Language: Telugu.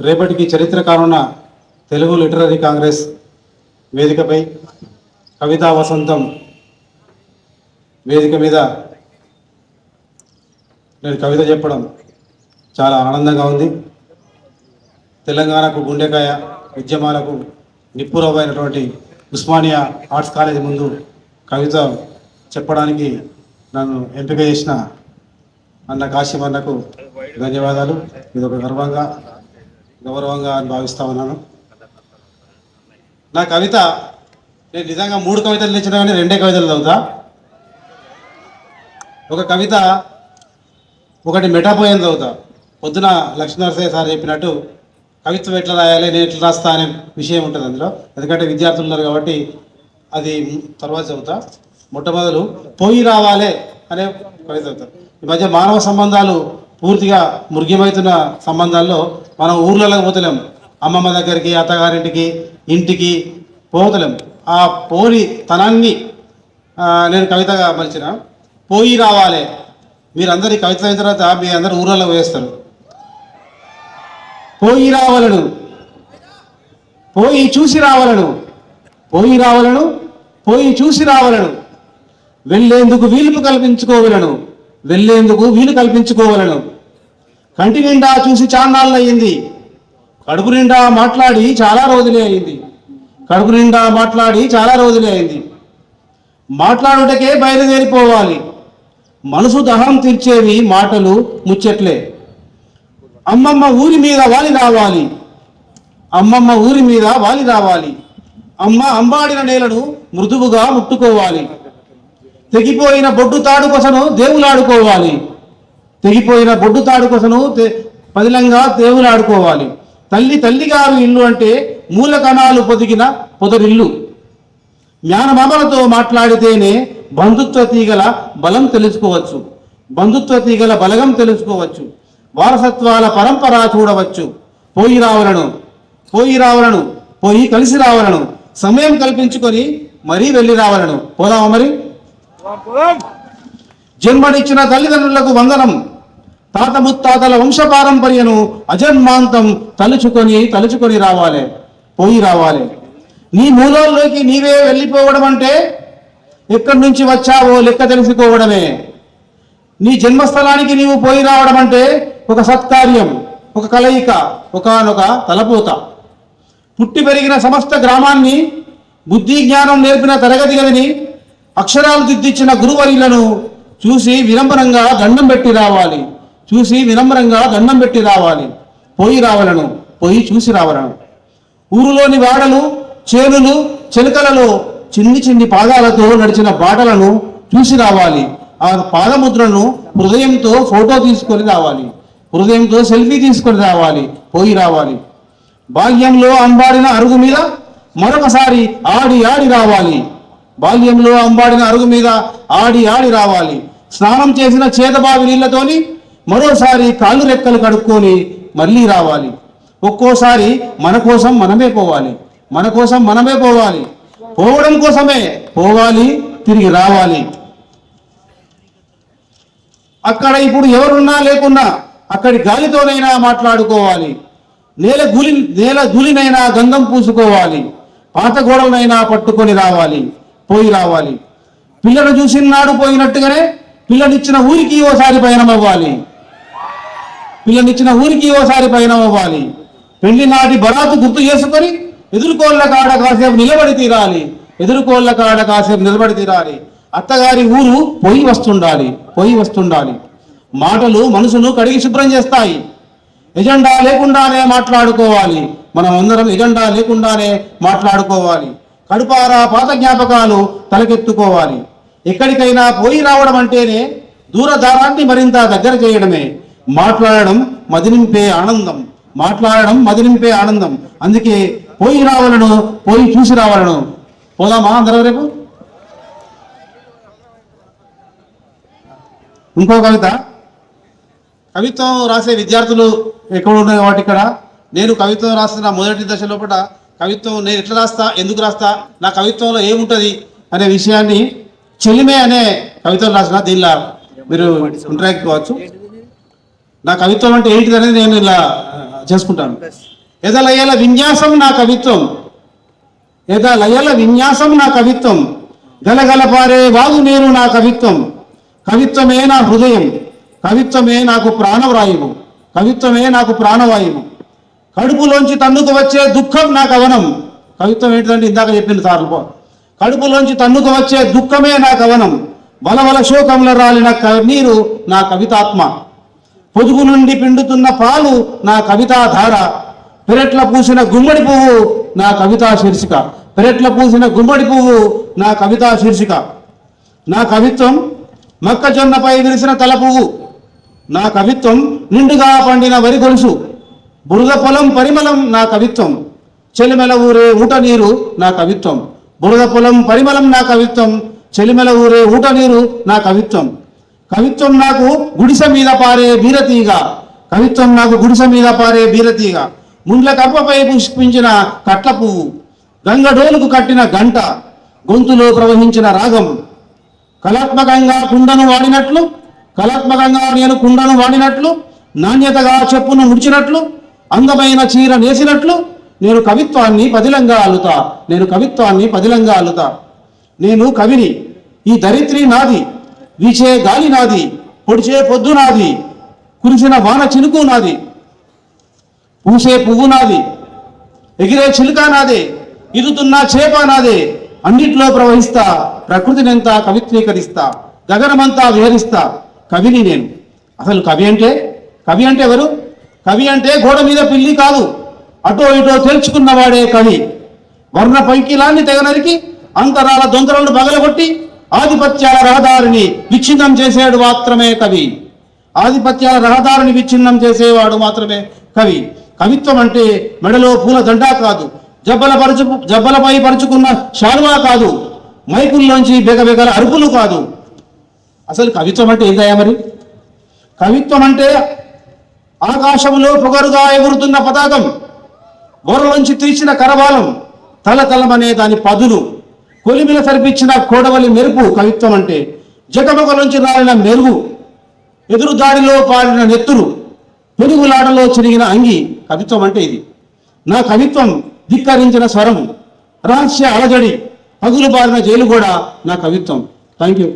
రేపటికి చరిత్ర కానున్న తెలుగు లిటరరీ కాంగ్రెస్ వేదికపై కవితా వసంతం వేదిక మీద నేను కవిత చెప్పడం చాలా ఆనందంగా ఉంది. తెలంగాణకు గుండెకాయ ఉద్యమాలకు నిప్పురవైనటువంటి ఉస్మానియా ఆర్ట్స్ కాలేజీ ముందు కవిత చెప్పడానికి నన్ను ఎంపిక చేసిన అన్న కాశీం అన్నకు ధన్యవాదాలు. ఇది ఒక గర్వంగా గౌరవంగా అని భావిస్తా ఉన్నాను. నా కవిత నేను నిజంగా మూడు కవితలు ఇచ్చిన కానీ రెండే కవితలు చదువుతా. ఒక కవిత ఒకటి మెటాపోయం చదువుతా. పొద్దున లక్ష్మీనరసయ్య సార్ చెప్పినట్టు కవిత్వం ఎట్లా రాయాలి నేను ఎట్లా రాస్తా అనే విషయం ఉంటుంది అందులో. ఎందుకంటే విద్యార్థులు ఉన్నారు కాబట్టి అది తర్వాత చదువుతా. మొట్టమొదలు పోయి రావాలే అనే కవిత చదువుతా. ఈ మధ్య మానవ సంబంధాలు పూర్తిగా మృగ్యమవుతున్న సంబంధాల్లో మనం ఊర్లలో పోతలేం. అమ్మమ్మ దగ్గరికి అత్తగారింటికి ఇంటికి పోతలేం. ఆ పోని తనాన్ని నేను కవితగా మలిచిన పోయి రావాలే. మీరందరి కవిత అయిన తర్వాత మీ అందరు ఊళ్ళలో వేస్తారు పోయి రావలను. పోయి చూసి రావలను. పోయి రావలను. పోయి చూసి రావలను. వెళ్ళేందుకు వీలు కల్పించుకోవలను. వెళ్ళేందుకు వీలు కల్పించుకోవలను. కంటి నిండా చూసి చాన్నాళ్ళు అయింది కడుపు నిండా మాట్లాడి చాలా రోజులే అయింది. కడుపు నిండా మాట్లాడి చాలా రోజులే అయింది. మాట్లాడుటకే బయలుదేరిపోవాలి. మనసు దహం తీర్చేవి మాటలు ముచ్చట్లే. అమ్మమ్మ ఊరి మీద వాలి రావాలి. అమ్మమ్మ ఊరి మీద వాలి రావాలి. అమ్మ అంబాడిన నేలను మృదువుగా ముట్టుకోవాలి. తెగిపోయిన బొడ్డు తాడు కొసను దేవులాడుకోవాలి. తెగిపోయిన బొడ్డు తాడు కొసను పదిలంగా దేవులాడుకోవాలి. తల్లి తల్లిగారు ఇల్లు అంటే మూల కణాలు పొదిగిన పొదరిల్లు. జ్ఞానమామలతో మాట్లాడితేనే బంధుత్వ తీగల బలం తెలుసుకోవచ్చు. బంధుత్వ తీగల బలగం తెలుసుకోవచ్చు. వారసత్వాల పరంపర చూడవచ్చు. పోయి రావలను పోయి రావలను పోయి కలిసి రావలను. సమయం కల్పించుకొని మరీ వెళ్ళి రావలను. పోదామా మరి? జన్మనిచ్చిన తల్లిదండ్రులకు వందనం. తాత ముత్తాతల వంశపారంపర్యను అజన్మాంతం తలుచుకొని తలుచుకొని రావాలి పోయి రావాలి. నీ మూలాల్లోకి నీవే వెళ్ళిపోవడం అంటే ఎక్కడి నుంచి వచ్చావో లెక్క తెలుసుకోవడమే. నీ జన్మస్థలానికి నీవు పోయి రావడం అంటే ఒక సత్కార్యం ఒక కలయిక ఒకనొక తలపోత. పుట్టి పెరిగిన సమస్త గ్రామాన్ని బుద్ధి జ్ఞానం నేర్పిన తరగతి గదిని అక్షరాలు దిద్దిచ్చిన గురువరిలను చూసి వినమ్రంగా దండం పెట్టి రావాలి. చూసి వినమ్రంగా దండం పెట్టి రావాలి. పోయి రావలను పోయి చూసి రావలను. ఊరులోని వాడలు చేనులు చెలుకలలో చిన్ని చిన్ని పాదాలతో నడిచిన బాటలను చూసి రావాలి. ఆ పాదముద్రను హృదయంతో ఫోటో తీసుకొని రావాలి. హృదయంతో సెల్ఫీ తీసుకొని రావాలి. పోయి రావాలి. బాల్యంలో అంబాడిన అరుగు మీద మరొకసారి ఆడి ఆడి రావాలి. బాల్యంలో అంబాడిన అరుగు మీద ఆడి ఆడి రావాలి. స్నానం చేసిన చేతబావి నీళ్ళతోని మరోసారి కాళ్ళు రెక్కలు కడుక్కొని మళ్ళీ రావాలి. ఒక్కోసారి మన కోసం మనమే పోవాలి. మన కోసం మనమే పోవాలి. పోవడం కోసమే పోవాలి తిరిగి రావాలి. అక్కడ ఇప్పుడు ఎవరున్నా లేకున్నా అక్కడి గాలితోనైనా మాట్లాడుకోవాలి. నేల గులి నేల గులినైనా గంధం పూసుకోవాలి. పాత గోడలనైనా పట్టుకొని రావాలి. పోయి రావాలి. పిల్లను చూసినాడు పోయినట్టుగానే పిల్లనిచ్చిన ఊరికి ఓసారి పయనం అవ్వాలి పిల్లనిచ్చిన ఊరికి ఓసారి పయనం అవ్వాలి. పెళ్ళి నాటి బరాతు గుర్తు చేసుకొని ఎదురుకోళ్ళ కాడ కాసేపు నిలబడి తీరాలి. ఎదురుకోళ్ళ కాడ కాసేపు నిలబడి తీరాలి. అత్తగారి ఊరు పోయి వస్తుండాలి పోయి వస్తుండాలి. మాటలు మనసును కడిగి శుభ్రం చేస్తాయి. ఎజెండా లేకుండానే మాట్లాడుకోవాలి. మనం అందరం ఎజెండా లేకుండానే మాట్లాడుకోవాలి. కడుపారా పాత జ్ఞాపకాలు తలకెత్తుకోవాలి. ఎక్కడికైనా పోయి రావడం అంటేనే దూరదారాన్ని మరింత దగ్గర చేయడమే. మాట్లాడడం మదినింపే ఆనందం. మాట్లాడడం మదినింపే ఆనందం. అందుకే పోయి రావాలను పోయి చూసి రావాలను. పోదామా అందరం రేపు? ఇంకో కవిత. కవిత్వం రాసే విద్యార్థులు ఎక్కడ ఉన్నాయి కాబట్టి ఇక్కడ. నేను కవిత్వం రాస్తున్న మొదటి దశ లోపల కవిత్వం నేను ఎట్లా రాస్తా ఎందుకు రాస్తా నా కవిత్వంలో ఏముంటుంది అనే విషయాన్ని చెలిమే అనే కవిత్వం రాసిన దీనిలో మీరు ఇంటరాక్ట్ కావచ్చు. నా కవిత్వం అంటే ఏంటిది అనేది నేను ఇలా చేసుకుంటాను. ఎదలయల విన్యాసం నా కవిత్వం. ఎదలయల విన్యాసం నా కవిత్వం. గలగలపారే వాగు నేను నా కవిత్వం. కవిత్వమే నా హృదయం. కవిత్వమే నాకు ప్రాణవాయువు. కవిత్వమే నాకు ప్రాణవాయువు. కడుపులోంచి తన్నుకు వచ్చే దుఃఖం నా కవనం. కవిత్వం ఏంటంటే ఇందాక చెప్పింది సార్లు కడుపులోంచి తన్నుకు వచ్చే దుఃఖమే నా కవనం. బలబల శోకముల రాలిన నీరు నా కవితాత్మ. పొదుగు నుండి పిండుతున్న పాలు నా కవితా ధార. పెరట్ల పూసిన గుమ్మడి పువ్వు నా కవితా శీర్షిక. పెరట్ల పూసిన గుమ్మడి పువ్వు నా కవితా శీర్షిక. నా కవిత్వం మొక్కజొన్నపై విరిసిన తల పువ్వు. నా కవిత్వం నిండుగా పండిన వరి గొలుసు. బురద పొలం పరిమళం నా కవిత్వం. చెలిమెల ఊరే ఊట నీరు నా కవిత్వం. బురద పొలం పరిమళం నా కవిత్వం. చెలిమెల ఊరే ఊట నీరు నా కవిత్వం. కవిత్వం నాకు గుడిసె మీద పారే బీరతీగ. కవిత్వం నాకు గుడిసె మీద పారే బీరతీగ. ముండ్ల కప్పపై పుష్పించిన కట్ల పువ్వు. గంగడోలుకు కట్టిన గంట. గొంతులో ప్రవహించిన రాగం. కళాత్మకంగా కుండను వాడినట్లు కళాత్మకంగా నేను కుండను వాడినట్లు నాణ్యతగా చెప్పును ముడిచినట్లు అందమైన చీర నేసినట్లు నేను కవిత్వాన్ని పదిలంగా అల్లుతా నేను కవిత్వాన్ని పదిలంగా అల్లుతా. నేను కవిని ఈ దరిత్రి నాది. వీచే గాలి నాది పొడిచే పొద్దు నాది కురిసిన వాన చినుకు నాది పూసే పువ్వు నాది ఎగిరే చిలుక నాదే ఇరుతున్న చేప నాదే అన్నిట్లో ప్రవహిస్తా ప్రకృతినంతా కవిత్వీకరిస్తా గగనమంతా విహరిస్తా కవిని నేను. అసలు కవి అంటే? కవి అంటే ఎవరు? కవి అంటే గోడ మీద పిల్లి కాదు. అటో ఇటో తెలుసుకున్నవాడే కవి. వర్ణ పంకిలాన్ని తెగనరికి అంతరాల దొంతరలను పగలగొట్టి ఆధిపత్యాల రహదారిని విచ్ఛిన్నం చేసేవాడు మాత్రమే కవి. ఆధిపత్యాల రహదారిని విచ్ఛిన్నం చేసేవాడు మాత్రమే కవి. కవిత్వం అంటే మెడలో పూల దండా కాదు. జబ్బల పరుచు జబ్బలపై పరుచుకున్న శాలువా కాదు. మైకుల్లోంచి బెగబెగల అరుపులు కాదు. అసలు కవిత్వం అంటే ఏందయ్యా మరి? కవిత్వం అంటే ఆకాశంలో పొగరుగా ఎగురుతున్న పతాకం బోరలోంచి తీర్చిన కరవాలం తల తలమనే దాని పదులు కొలిమిల సరిపించిన కోడవలి మెరుపు కవిత్వం అంటే జగమొగలోంచి రాలిన మెరుగు ఎదురు దాడిలో పాడిన నెత్తురు పెరుగులాడలో చిరిగిన అంగి కవిత్వం అంటే ఇది. నా కవిత్వం ధిక్కరించిన స్వరం రహస్య అలజడి పగులు బారిన జైలు కూడా నా కవిత్వం. Thank you